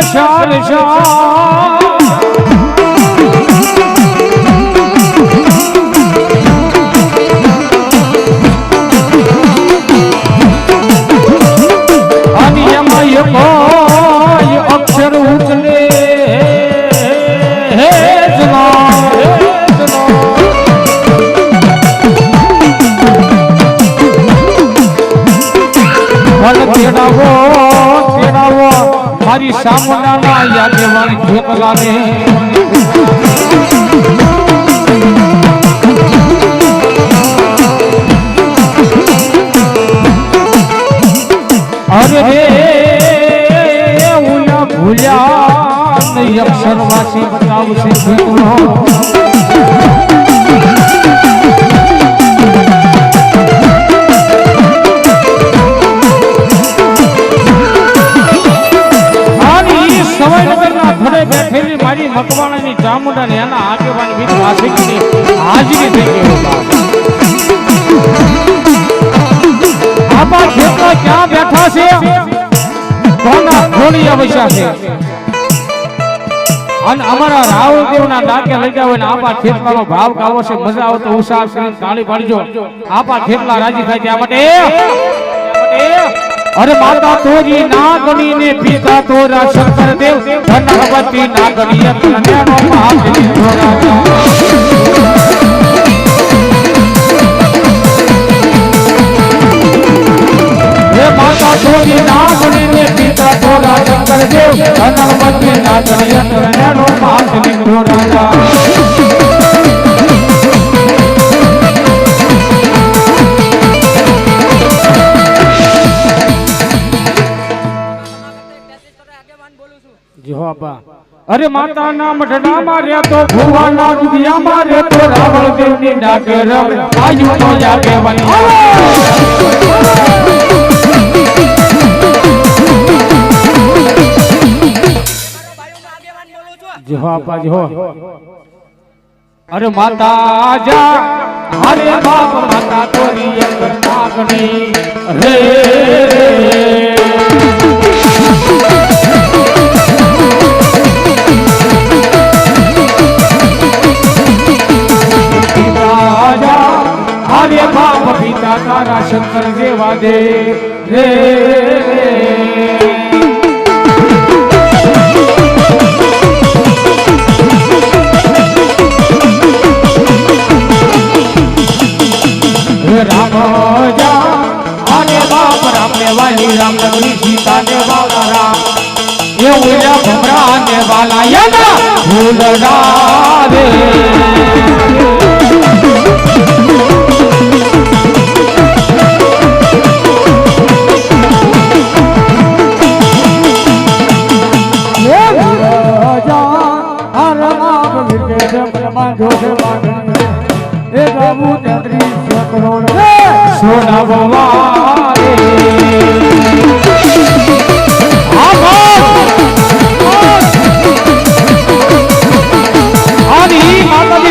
દશા દશા સામનાના યાદેવાન ઢોકલાને અરે રે ઉલા ભૂલ્યા અક્ષરવાસી બતાવશે ભૂલો મકવાણાની ચામુંડાની એના આગેવાન વીર વાસિકની હાજરી થઈ ગઈ આપા ખેતર ક્યાં બેઠા છે? કોના ખોલી અવશ્યા છે? અને અમારા રાહુલ ના ડાકે લઈ જાવ ને આપા ખેતલાનો ભાવ કાવો છે, મજા આવે તો ઉત્સાહ તાળી પાડજો. આપા ખેતલા રાજી થાય ત્યાં માટે. અરે માતા તોરી નાગણી ને પિતા તોરા શંકર દેવ ધનવતી નાગણી કન્યાનો મહાદેવ ધોરા હે માતા તોરી નાગણી ને પિતા તોરા શંકર દેવ ધનવતી નાગણી કન્યાનો મહાદેવ ધોરા જો આપા અરે માતા ના મઢડા માં રે તો ના રૂપિયા માં રે રાવણ દેવની ડાકે આયુ તો જાગે વની જો આપા જો. અરે માતા જા. અરે બાપ માતા તોરી અંગર નાગણી. રે પિતા તારા શંકર જેવા દે. રે રામ બાપ રામ રામ સીતા ને રામ. એ ઉલ્યા ભમરા ને વાલા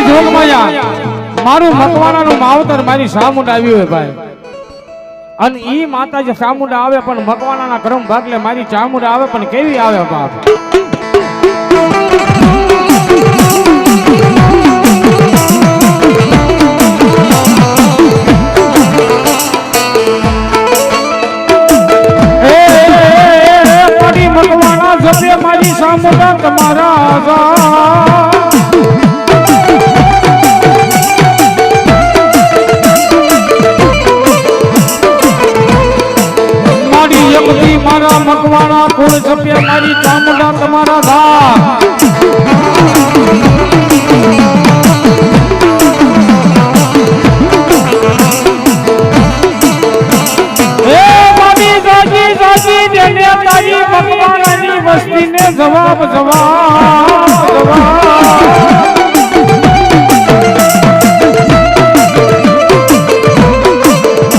જોગમાયા મારું મકવાણાનું માવતર મારી સામુંડ આવ્યું હોય ભાઈ. અને ઈ માતાજી સામુંડા આવે પણ મકવાણાના ક્રમ ભાગલે મારી ચામુંડા આવે પણ કેવી આવે બાપ? મારી તમારા આજા. મારી એકથી મારા મકવાણા કુળ સભ્ય મારી ચામુંડા તમારા ધા વસ્તીને જવાબ જવાબ જવાબ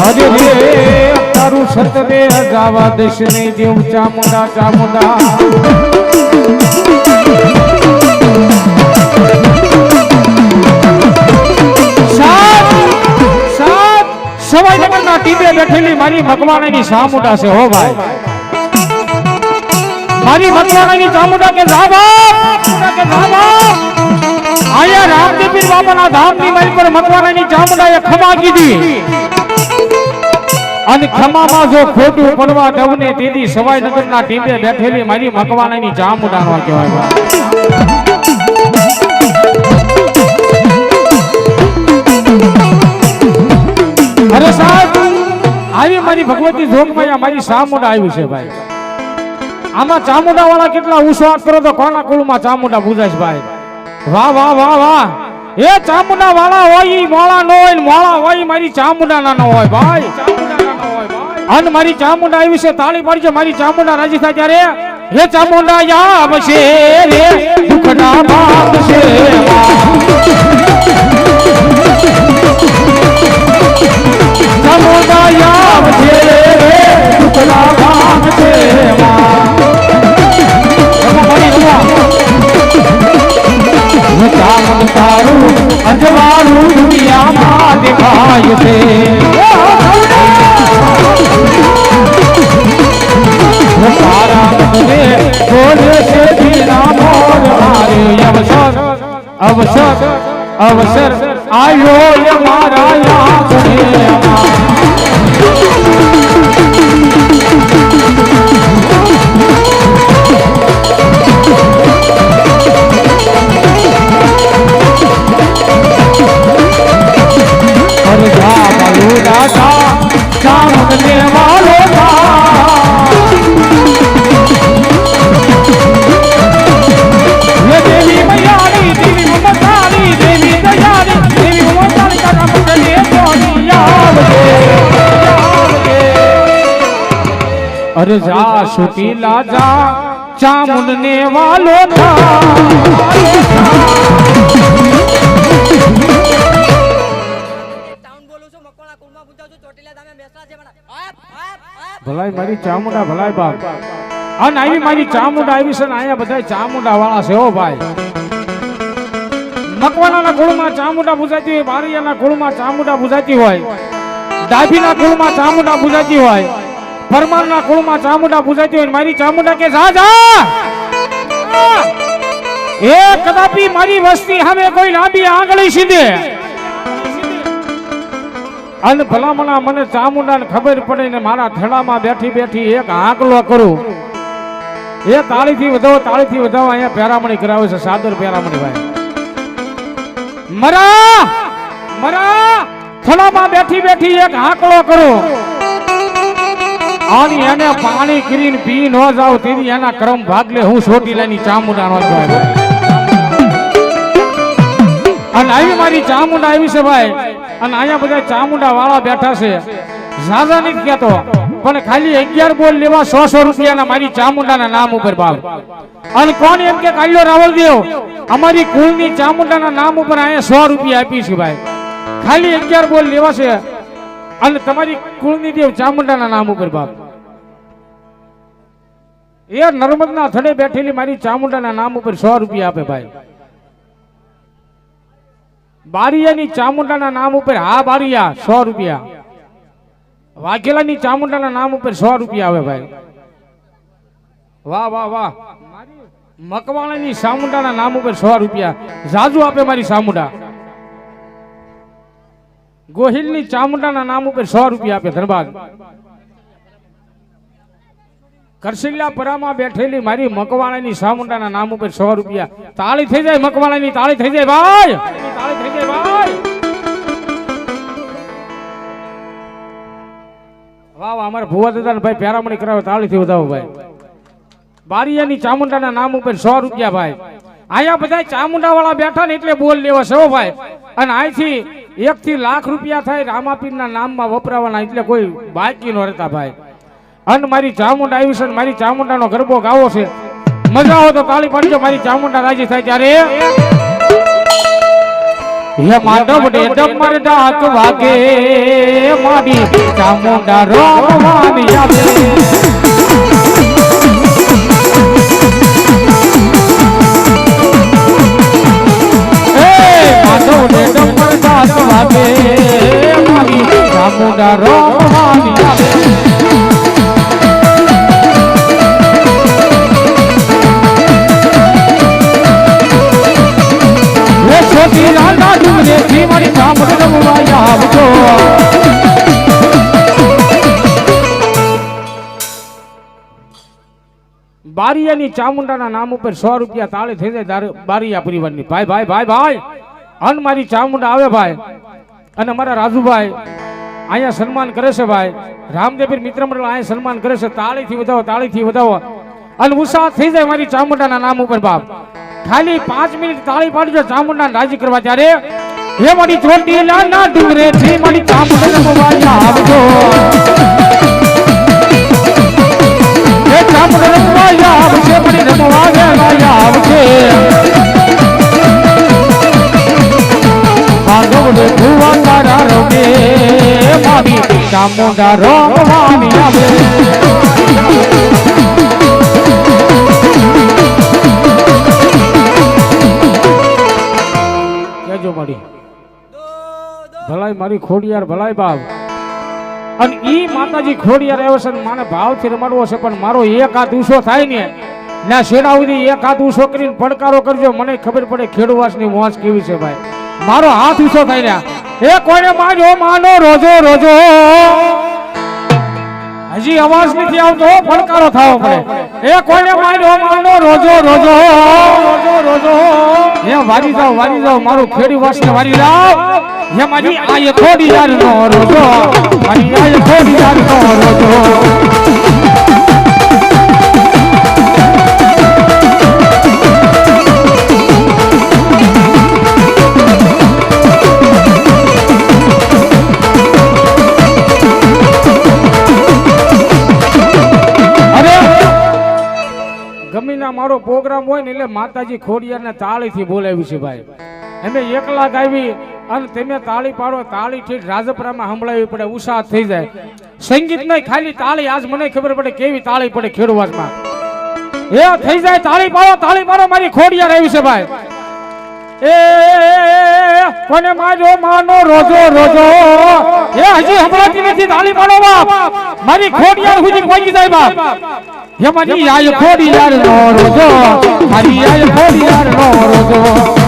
અરે રે તારું સતરે અગાવા દશને જેવ ચામુંડા ચામુંડા સાત સાત સવાઈ નગરના ટીબે બેઠેલી મારી મકવાણાની સામુંડા છે હો ભાઈ મારી મકવાણાની ચામુંડા કે ચામુંડા કે બાપ આયા રામદેવીર બાબાના ધામની મારી પર મકવાણાની ચામુંડાએ ખમા કીધી. અને ખમામાં જો ખોટું પડવા દવને તેથી સવાઈ નગરના ટીમે બેઠેલી મારી મકવાણાની ચામુંડાનો કહેવાય અરે સાહેબ, આવી મારી ભગવતી જોગમાં મારી સામુડા આવ્યું છે ભાઈ. આમાં ચામુંડા વાળા કેટલા વિશ્વાસ કરો તો કોના કુળમાં ચામુંડા પૂજાય છે ભાઈ? વાહ વાહ વાહ વાહ. એ ચામુંડા વાળા હોય, ઈ મોળા નો હોય મોળા હોય, મારી ચામુંડા ના હોય ભાઈ. અન મારી ચામુંડા આવી છે, તાળી પાડજો, મારી ચામુંડા રાજી થાય ત્યારે. હે ચામુંડા યાબ છે રે, દુખના બાપ છે અવસર અવસર. આવ્યો મારા બેસલા છે પણ આપ આપ આપ. ભલાઈ મારી ચામુંડા ભલાઈ બાપ. અને આવી મારી ચામુંડા આવી છે ને અહીંયા બધા ચામુંડા વાળા છે હો ભાઈ. મકવાનાના કુળમાં ચામુંડા પૂજાતી હોય બારિયાના કુળમાં ચામુંડા પૂજાતી હોય. ડાભીના કુળમાં ચામુંડા પૂજાતી હોય. પરમારના કુળમાં ચામુંડા પૂજાતી હોય મારી ચામુંડા કે, જા જા! એ કદાપી મારી વસ્તી હવે કોઈ લાંબી આંગળી સીધે. અને ભલામણા મને ચામુંડાને ખબર પડે ને મારા થડામાં બેઠી બેઠી એક આંકલો કરું. એ તાળીથી વધાવો તાળીથી વધાવો, અહીંયા પેરામણી કરાવે છે, સાદર પેરામણી ભાઈ. મરા મરા, થડામાં બેઠી બેઠી એક આંકલો કરું. અને એને પાણી કરીને પી ન જાવ તેની એના ક્રમ ભાગલે હું ચોટીલાની ચામુંડા નો ભાઈ. અને આવી મારી ચામુંડા આવી છે ભાઈ. અને અહીંયા બધા ચામુંડા વાળા બેઠા છે. ઝાઝા નથી કહેતો, પણ ખાલી અગિયાર બોલ લેવા સો સો રૂપિયાના મારી ચામુંડાના નામ ઉપર ભાવ. અને કોણ એમ કે કાલ્યો રાવલ દેવ અમારી કુળની ચામુંડાના નામ ઉપર અહીંયા સો રૂપિયા આપી છે ભાઈ. ખાલી અગિયાર બોલ લેવા છે. અને તમારી કુળની દેવ ચામુંડાના નામ ઉપર ભાવ. એ નર્મદના થડે બેઠેલી મારી ચામુંડાના નામ ઉપર સો રૂપિયા આપે ભાઈ બારિયાની ચામુંડાના નામ ઉપર હા બારિયા સો રૂપિયા વાઘેલાની ચામુંડાના નામ ઉપર સો રૂપિયા આવે ભાઈ વાહ વાહ વાહ મકવાણાની ચામુંડાના નામ ઉપર સો રૂપિયા જાજુ આપે મારી ચામુંડા ગોહિલની ચામુંડાના નામ ઉપર સો રૂપિયા આપે ધનબાદ કરસિલ્લા પરામાં બેઠેલી મારી મકવાણાની ચામુંડાના નામ ઉપર સો રૂપિયા? તાળી થઈ જાય મકવાણાની, તાળી થઈ જાય ભાઈ! તાળી થઈ જાય ભાઈ! વાહ વાહ, અમારા ભુવા દાદા ભાઈ પેરામણી કરાવે, તાળીથી વધાવો ભાઈ. બારિયાની ચામુંડાના નામ ઉપર સો રૂપિયા ભાઈ. અહીંયા બધા ચામુંડા વાળા બેઠા ને એટલે બોલ લેવા છે ભાઈ. અને અહીંથી એક થી લાખ રૂપિયા થાય રામાપીરના નામમાં વપરાવાના એટલે કોઈ બાકી નો રહેતા ભાઈ. અને મારી ચામુંડા આવી છે મારી ચામુંડાનો ગરબો ગાવો છે. મજા આવો તો તાળી પાડજો, મારી ચામુંડા રાજી થાય ત્યારે. હે માધવ ડેડમ મર ડાક વાગે, મારી ચામુંડા રોમવાની આવે. ચામુંડા રોમવાની આવે. ચોટીલાના ડુંગરેથી મારી ચામુંડ રમવા આવજો બારિયાની ચામુંડાના નામ ઉપર સો રૂપિયા તાળી થઈ જાય તારે બારિયા પરિવારની ભાઈ ભાઈ ભાઈ ભાઈ, અન મારી ચામુંડા આવે ભાઈ. અને મારા રાજુભાઈ અહીંયા સન્માન કરે છે ભાઈ. રામદેવીર મિત્ર મંડળ અહીંયા સન્માન કરે છે. તાળીથી વધાવો તાળીથી વધાવો. અને ઉત્સાહ થઈ જાય મારી ચામુંડાના નામ ઉપર બાપ. ખાલી પાંચ મિનિટ તાળી પાડજો ચામુંડા રાજી કરવા ત્યારે. હે મારી ચોટીલાના ડુંગરે થી મારી ચામુંડા રમવા આવજો. હે ચામુંડા રમવા આવશે મારી રમવા વેલા આવશે. આગોડે ભુવા તારા રોગે મારી ચામુંડા રમવાની આવે મારી. ભલાઈ મારી ખોડિયાર, ભલાઈ બાપ. અને ઈ માતાજી ખોડિયાર આવ્યો છે માને ભાવથી રમાડવો છે, પણ મારો એક હાથ ઊંચો થાય ને, ના શેડા સુધી એક હાથ ઊંચો કરીને પડકારો કરજો. મને ખબર પડે ખેડૂવાસની મોજ કેવી છે ભાઈ. મારો હાથ ઊંચો થાય ને, એ કોઈને માજો માનો રોજો રોજો. હજી અવાજ નથી આવતો ફણકારો થવો પડે એ કોઈને મારો માનો રોજો રોજો. રોજો રોજો હે, વારી જાવ વારી જાવ મારું ખેડી વાસને વારી જાવ હે, મારી આય થોડી યાર નો રોજો. મારી આય થોડી યાર નો રોજો. પ્રોગ્રામ હોય ને એટલે માતાજી ખોડિયાને તાળીથી બોલાવી છે ભાઈ. અમે એકલા ગાવી અને તમે તાળી પાડો, તાળી ઠીક રાજપરામાં સંભળાવી પડે ઉત્સાહ થઈ જાય. સંગીત નહીં, ખાલી તાળી, આજ મને ખબર પડે કેવી તાળી પડે ખેડવાજમાં એ થઈ જાય, તાળી પાડો તાળી પાડો, મારી ખોડિયાર આવી છે ભાઈ. એ કોને માજો, માનો, રોજો રોજો. એ હજી હમણાંથી નથી, તાળી પાડો બાપ. મારી ખોડિયાર સુધી પહોંચી જાય બાપ. મારી આય ખોડિયાર નો રોજો. મારી આય ખોડિયાર નો રોજો.